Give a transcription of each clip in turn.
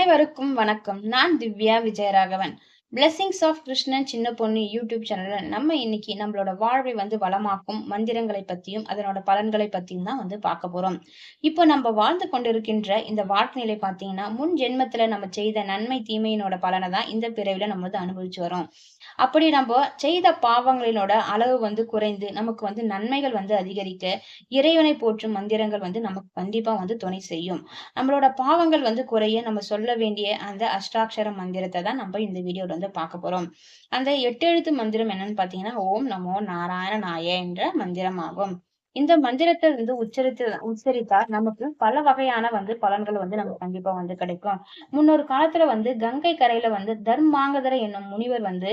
அனைவருக்கும் வணக்கம். நான் திவ்யா விஜயராகவன். பிளெஸிங்ஸ் ஆஃப் கிருஷ்ணன் சின்ன பொண்ணு யூடியூப் சேனலில் நம்ம இன்னைக்கு நம்மளோட வாழ்வை வந்து வளமாக்கும் மந்திரங்களை பற்றியும் அதனோட பலன்களை பற்றியும் தான் வந்து பார்க்க போறோம். இப்போ நம்ம வாழ்ந்து கொண்டிருக்கின்ற இந்த வாழ்க்கை பார்த்தீங்கன்னா முன் ஜென்மத்துல நம்ம செய்த நன்மை தீமையினோட பலனை தான் இந்த பிறவில நம்ம வந்து அனுபவிச்சு வரோம் அப்படி நம்ம செய்த பாவங்களினோட அளவு வந்து குறைந்து நமக்கு வந்து நன்மைகள் வந்து அதிகரிக்க இறைவனை போற்றும் மந்திரங்கள் வந்து நமக்கு கண்டிப்பாக வந்து துணை செய்யும். நம்மளோட பாவங்கள் வந்து குறைய நம்ம சொல்ல வேண்டிய அந்த அஷ்டாட்சர மந்திரத்தை தான் நம்ம இந்த வீடியோவில் வந்து பார்க்க போறோம். அந்த எட்டு எழுத்து மந்திரம் என்னன்னு பாத்தீங்கன்னா ஓம் நமோ நாராயண நாய என்ற மந்திரம் ஆகும் இந்த மந்திரத்தை வந்து உச்சரித்து உச்சரித்தா நமக்கு பல வகையான வந்து பலன்கள் வந்து நமக்கு கண்டிப்பா வந்து கிடைக்கும். முன்னொரு காலத்துல வந்து கங்கை கரையில வந்து தர்மாங்கதர என்னும் முனிவர் வந்து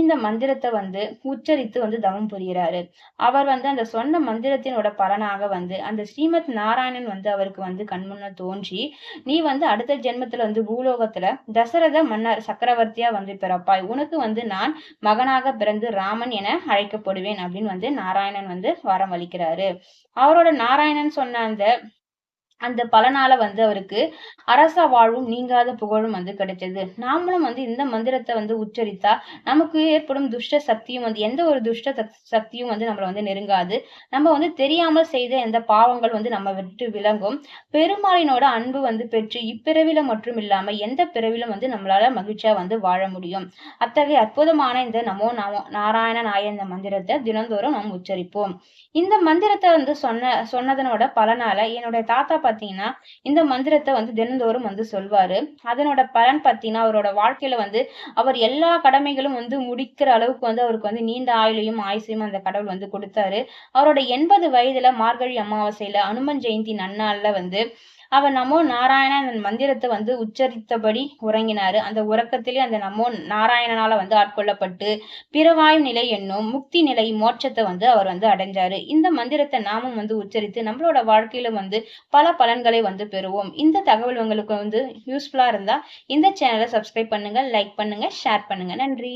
இந்த மந்திரத்தை வந்து உச்சரித்து வந்து தவம் புரிகிறாரு. அவர் வந்து அந்த சொன்ன மந்திரத்தினோட பலனாக வந்து அந்த ஸ்ரீமத் நாராயணன் வந்து அவருக்கு வந்து கண்முன்ன தோன்றி நீ வந்து அடுத்த ஜென்மத்துல வந்து பூலோகத்துல தசரத மன்னர் சக்கரவர்த்தியா வந்து பிறப்பாய். உனக்கு வந்து நான் மகனாக பிறந்து ராமன் என அழைக்கப்படுவேன் அப்படின்னு வந்து நாராயணன் வந்து வரம் அளிக்கிறாரு அவரோட நாராயணன் சொன்ன அந்த அந்த பலனால வந்து அவருக்கு அரச வாழ்வும் நீங்காத புகழும் வந்து கிடைச்சது. நாமளும் வந்து இந்த மந்திரத்தை வந்து உச்சரித்தா நமக்கு ஏற்படும் துஷ்ட சக்தியும் வந்து எந்த ஒரு துஷ்ட சக்தியும் வந்து நம்மளை வந்து நெருங்காது. நம்ம வந்து தெரியாமல் செய்த எந்த பாவங்கள் வந்து நம்ம விட்டு விளங்கும் பெருமாளினோட அன்பு வந்து பெற்று இப்பிறவில மட்டும் இல்லாம எந்த பிறவிலும் வந்து நம்மளால மகிழ்ச்சியா வந்து வாழ முடியும். அத்தகைய அற்புதமான இந்த நமோ நமோ நாராயண நாய இந்த மந்திரத்தை தினந்தோறும் நாம் உச்சரிப்போம். இந்த மந்திரத்தை வந்து சொன்ன சொன்னதனோட பலனால என்னுடைய தாத்தா பார்த்தீங்கன்னா இந்த மந்திரத்தை வந்து தினந்தோறும் வந்து சொல்வாரு. அதனோட பலன் பாத்தீங்கன்னா அவரோட வாழ்க்கையில வந்து அவர் எல்லா கடமைகளும் வந்து முடிக்கிற அளவுக்கு வந்து அவருக்கு வந்து நீண்ட ஆயுளையும் ஆயுசையும் அந்த கடவுள் வந்து கொடுத்தாரு. அவரோட எண்பது வயதுல மார்கழி அமாவாசையில அனுமன் ஜெயந்தி நன்னாள்ல வந்து அவர் நமோ நாராயணன் மந்திரத்தை வந்து உச்சரித்தபடி உறங்கினார். அந்த உறக்கத்திலே அந்த நமோ நாராயணனால வந்து ஆட்கொள்ளப்பட்டு பிறவாயும் நிலை என்னும் முக்தி நிலை மோட்சத்தை வந்து அவர் வந்து அடைஞ்சாரு. இந்த மந்திரத்தை நாமும் வந்து உச்சரித்து நம்மளோட வாழ்க்கையில வந்து பல பலன்களை வந்து பெறுவோம். இந்த தகவல் உங்களுக்கு வந்து யூஸ்ஃபுல்லா இருந்தா இந்த சேனலை சப்ஸ்கிரைப் பண்ணுங்க லைக் பண்ணுங்க ஷேர் பண்ணுங்க. நன்றி.